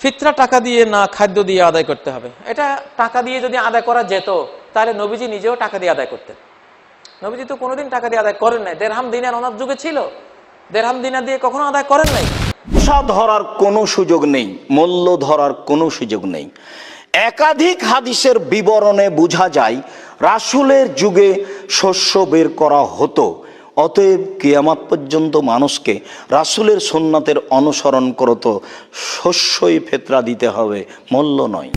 ফিতরা টাকা দিয়ে না খাদ্য দিয়ে আদায় করতে হবে। এটা টাকা দিয়ে যদি আদায় করা যেত, তাহলে নবীজি নিজেও টাকা দিয়ে আদায় করতেন। নবীজি তো কোনোদিন টাকা দিয়ে আদায় করেন নাই। দেড়হাম দিনার ওনার যুগে ছিল। দেড়হাম দিনা দিয়ে কখনো আদায় করেন নাই। পয়সা ধরার কোনো সুযোগ নেই, মূল্য ধরার কোনো সুযোগ নেই। একাধিক হাদিসের বিবরণে বোঝা যায়, রাসুলের যুগে শস্য বের করা হতো। অতএব কিয়ামাত পর্যন্ত মানুষকে রাসুলের সোননাথের অনুসরণ করতো শস্যই ফেতরা দিতে হবে মূল্য নয়।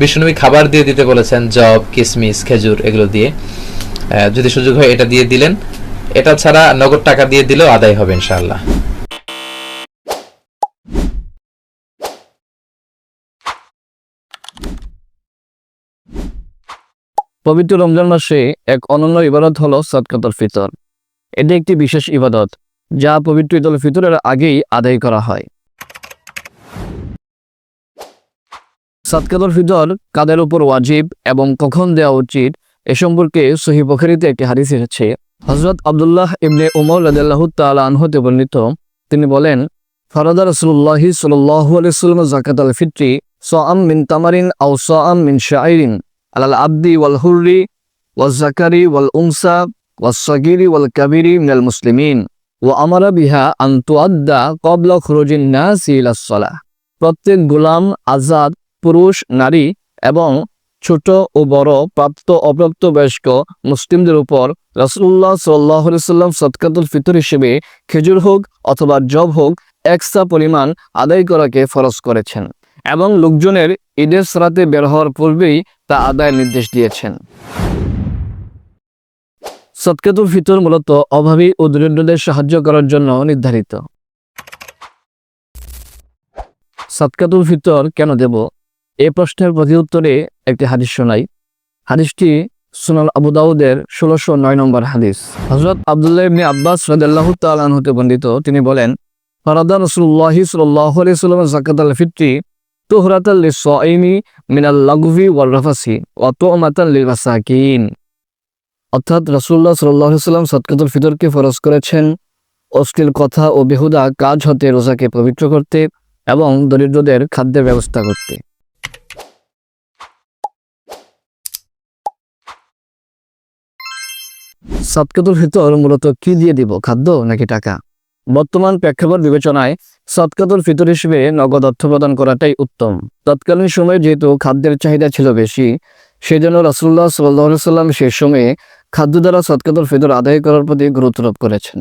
বিষ্ণুনবী খাবার দিয়ে দিতে বলেছেন জব কিসমিস খেজুর এগুলো দিয়ে। আহ, যদি সুযোগ হয় এটা দিয়ে দিলেন। এটা ছাড়া নগদ টাকা দিয়ে দিলেও আদায় হবে ইনশাআল্লাহ। পবিত্র রমজান মাসে এক অনন্য ইবাদত হলো সদকাতুল ফিতর। এটি একটি বিশেষ ইবাদত, যা পবিত্র ঈদুল ফিতরের আগেই আদায় করা হয়। সদকাতুল ফিতর কাদের উপর ওয়াজিব এবং কখন দেওয়া উচিত এ সম্পর্কে সহি বখারিতে একটি হাদিস এসেছে। হজরত আবদুল্লাহ ইবনে উমর রাদিয়াল্লাহু তাআলা আনহতে বর্ণিত, তিনি বলেন, ফরাদা সাল্লাল্লাহু আলাইহি ওয়াসাল্লাম যাকাতুল ফিত্রি সাআম মিন তামারিন আও সাআম মিন শাইরিন আলাল আব্দি ওয়াল হুররি ওয়াল জাকারি ওয়াল উনসা ওয়াল সগিরি ওয়াল কাবিরি মুসলিমিন ও আমারা বিহা আন তুআদ্দা ক্বাবলা খুরুজিন নাসি ইলাস সালাহ প্রত্যেক গোলাম, আজাদ, পুরুষ, নারী এবং ছোট ও বড়, প্রাপ্ত, অপ্রাপ্ত বয়স্ক মুসলিমদের উপর রাসূলুল্লাহ সাল্লাহ সাল্লাম সদকাতুল ফিতর হিসেবে খেজুর হোক অথবা জব হোক এক্সট্রা পরিমাণ আদায় করাকে ফরজ করেছেন এবং লোকজনের ঈদের সরাতে বের হওয়ার পূর্বেই তা আদায়ের নির্দেশ দিয়েছেন। সদকাতুল ফিতর মূলত অভাবী ও দরিদ্রদের সাহায্য করার জন্য নির্ধারিত। সদকাতুল ফিতর কেন দেব? এই প্রশ্নের প্রতি উত্তরে একটি হাদিস শোনাই। হাদিসটি সুনাল আবু দাউদের ষোলোশো নয় নম্বর হাদিস। হজরত আবদুল্লাহ ইবনে আব্বাস রাদিয়াল্লাহু তাআলা হতে বর্ণিত, তিনি বলেন, ফারাদা রাসূলুল্লাহি সাল্লাল্লাহু আলাইহি ওয়াসাল্লাম যাকাতুল ফিত্রি তুহরাতাল লিস-সাইমি মিনাল লাগভি ওয়াল রাফাসি ওয়া তু'মাতান লিল মাসাকিন অর্থাৎ রাসূলুল্লাহ সাল্লাল্লাহু আলাইহি ওয়াসাল্লাম সদকাতুল ফিতরকে ফরজ করেছেন, অশ্লীল কথা ও বেহুদা কাজ হতে রোজাকে পবিত্র করতে এবং দরিদ্রদের খাদ্যের ব্যবস্থা করতে। সদকাতুল ফিতর মূলত কি দিয়ে দিব, খাদ্য নাকি টাকা? বর্তমান প্রেক্ষাপট বিবেচনায় সদকাতুল ফিতর হিসেবে নগদ অর্থ প্রদান করাটাই উত্তম। তৎকালীন সময়ে যেহেতু খাদ্যের চাহিদা ছিল বেশি সেই জন্য রাসুল্লাহ সাল্লাহ সাল্লাম সে সময়ে খাদ্য দ্বারা সদকাতুল ফিতর আদায় করার প্রতি গুরুত্বারোপ করেছেন।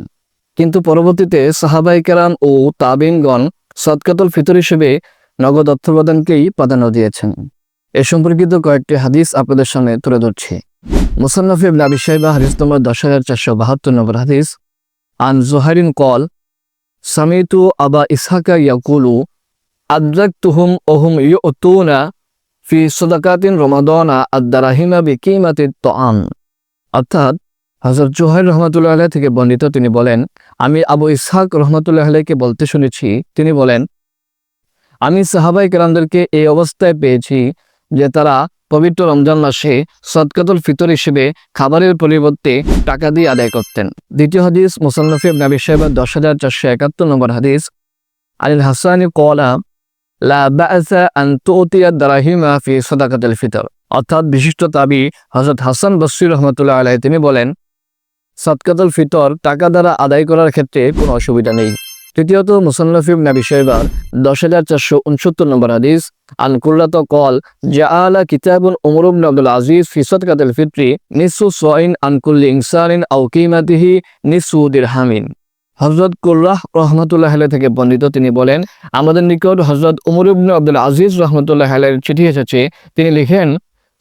কিন্তু পরবর্তীতে সাহাবাই কেরাম ও তাবিনগণ সদকাতুল ফিতর হিসেবে নগদ অর্থ প্রদানকেই প্রাধান্য দিয়েছেন। এ সম্পর্কিত কয়েকটি হাদিস আপনাদের সামনে তুলে ধরছি। মুসান্নফ ইবনে আবি শাইবা নম্বর দশ হাজার চারশো বাহাত্তর নম্বর হাদিস। আন জোহারিন কল সামিতু আবা ইসহাকা ইয়াকুলু, আদ্রাকতুহুম ওহুম ইউতুনা ফি সদাকাতিন রমাদানা আদ-দারাহিমা বিকিমাতিত তাআম। অর্থাৎ হযরত জোহাইর রহমাতুল্লাহ আলাইহি থেকে বর্ণিত তিনি বলেন, আমি আবু ইসহাক রহমাতুল্লাহ আলাইহিকে বলতে শুনেছি, তিনি বলেন, আমি সাহাবাই কেরামদেরকে এই অবস্থায় পেয়েছি যে তারা পবিত্র রমজান মাসে সদকাতুল ফিতর হিসেবে খাবারের পরিবর্তে টাকা দিয়ে আদায় করতেন। দ্বিতীয় হাদিস মুসান্নফি নবী সাহেবের দশ হাজার চারশো একাত্তর নম্বর হাদিস আলিল হাসানি কলা লা বাসা আন তুতিয়া দারাহিমা ফি সদাকাতুল ফিতর। অর্থাৎ বিশিষ্ট তাবি হযরত হাসান বসরি রহমতুল্লাহ আলাইহি তিনি বলেন, সদকাতুল ফিতর টাকা দ্বারা আদায় করার ক্ষেত্রে কোনো অসুবিধা নেই। তৃতীয়ত মুসান্নফিব নবী সাহেবার দশ হাজার চারশো উনসত্তর নম্বর হাদিস, আন কুল্লাত কল জাআলা কিতাবুন উমর ইবনে আব্দুল আজিজ ফি সদকাতুল ফিত্রি নিসু সাইন আন কুল্লি ইনসানিন আও কিমাতিহি নিসু দিরহামিন। হযরত কুল্লাহ রহমতুল্লাহ আলাইহি থেকে বর্ণিত, তিনি বলেন, আমাদের নিকট হজরত উমর ইবনে আব্দুল আজিজ রহমতুল্লাহ আলাইহির চিঠি এসেছে। তিনি লিখেন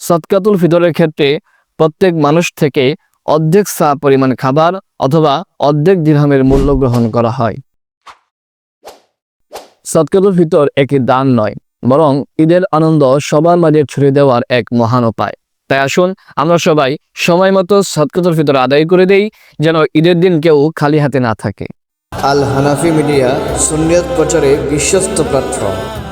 সৎকাতুল ফিতরের ক্ষেত্রে প্রত্যেক মানুষ থেকে অর্ধেক সা পরিমাণ খাবার অথবা অর্ধেক দিরহামের মূল্য গ্রহণ করা হয়। সৎকাতুল ফিতর একটি দান নয়, বরং ঈদের আনন্দ সবার মাঝে ছড়িয়ে দেওয়ার এক মহান উপায়। তাই আসুন আমরা সবাই সময় মতো সৎকতর ফিতর আদায় করে দেই, যেন ঈদের দিন কেউ খালি হাতে না থাকে। আল হানাফি মিডিয়া সুন্নিয়ত প্রচারে বিশ্বস্ত প্ল্যাটফর্ম।